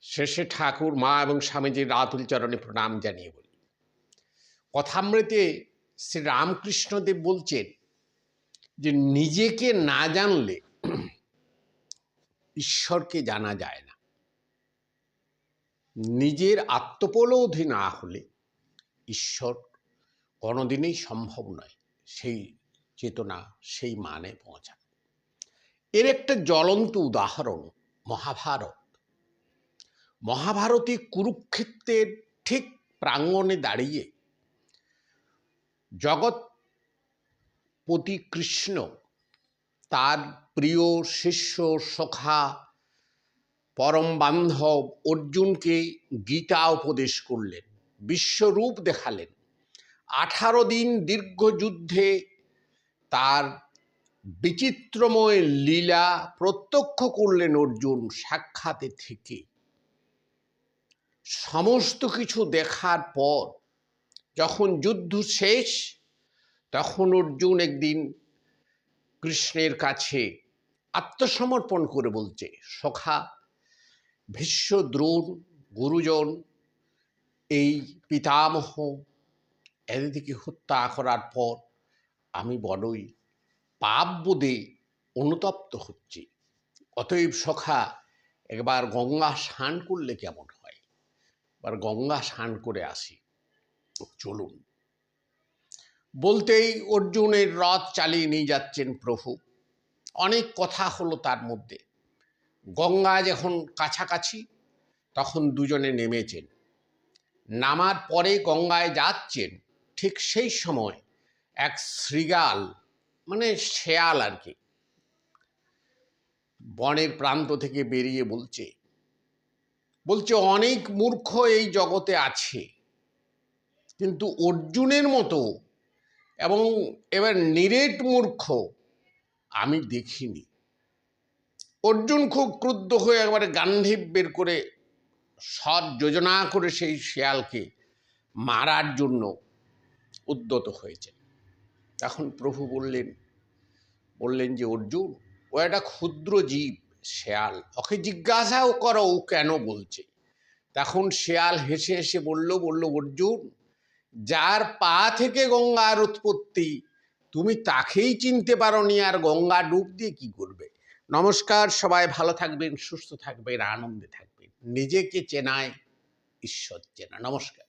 শেষে ঠাকুর, মা এবং স্বামীজির রাতুল চরণে প্রণাম জানিয়ে বলি। কথামৃতে শ্রী রামকৃষ্ণদেব বলছেন যে, নিজেকে না জানলে ঈশ্বরকে জানা যায় না। নিজের আত্মপলৌধি না হলে ঈশ্বর কোনোদিনই সম্ভব নয়, সেই চেতনা, সেই মানে পৌঁছানো। এর একটা জ্বলন্ত উদাহরণ মহাভারত। মহাভারতে কুরুক্ষেত্রের ঠিক প্রাঙ্গণে দাঁড়িয়ে জগৎপতি কৃষ্ণ, তার প্রিয় শিষ্য, সখা, পরম বান্ধব অর্জুনকে গীতা উপদেশ করলেন, বিশ্বরূপ দেখালেন। আঠারো দিন দীর্ঘ যুদ্ধে তার বিচিত্রময় লীলা প্রত্যক্ষ করলেন অর্জুন সাক্ষাতে থেকে। সমস্ত কিছু দেখার পর যখন যুদ্ধ শেষ, তখন অর্জুন একদিন কৃষ্ণের কাছে আত্মসমর্পণ করে বলছে, সখা, ভীষ্ম, দ্রোণ, গুরুজন, এই পিতামহ, এদিকে হত্যা করার পর আমি বড়ই পাপ বোধে অনুতপ্ত হচ্ছি। অতএব সখা, একবার গঙ্গা স্নান করলে কেমন হয়? এবার গঙ্গা স্নান করে আসি। চলুন। বলতেই অর্জুনের রথ চালিয়ে নিয়ে যাচ্ছেন প্রভু। অনেক কথা হলো তার মধ্যে। গঙ্গা যখন কাছাকাছি, তখন দুজনে নেমেছেন। নামার পরে গঙ্গায় যাচ্ছেন ঠিক সেই সময় এক শৃগাল মানে শেয়াল আর কি, বনের প্রান্ত থেকে বেরিয়ে বলছে বলছে, অনেক মূর্খ এই জগতে আছে। কিন্তু অর্জুনের মতো এবং এবার নিরেট মূর্খ আমি দেখিনি। অর্জুন খুব ক্রুদ্ধ হয়ে একবারে গান্ধীব বের করে সৎ যোজনা করে সেই শেয়ালকে মারার জন্য উদ্যত হয়েছে। তখন প্রভু বললেন বললেন যে, অর্জুন, ও একটা ক্ষুদ্র জীব শেয়াল। ওকে জিজ্ঞাসাও করো ও কেন বলছে। তখন শেয়াল হেসে হেসে বলল বলল, অর্জুন, যার পা থেকে গঙ্গার উৎপত্তি, তুমি তাকেই চিনতে পারো নি আর গঙ্গা ডুব দিয়ে কি করবে? নমস্কার, সবাই ভালো থাকবেন, সুস্থ থাকবেন, আনন্দে থাকবেন। নিজেকে চেনায় ঈশ্বর চেনা। নমস্কার।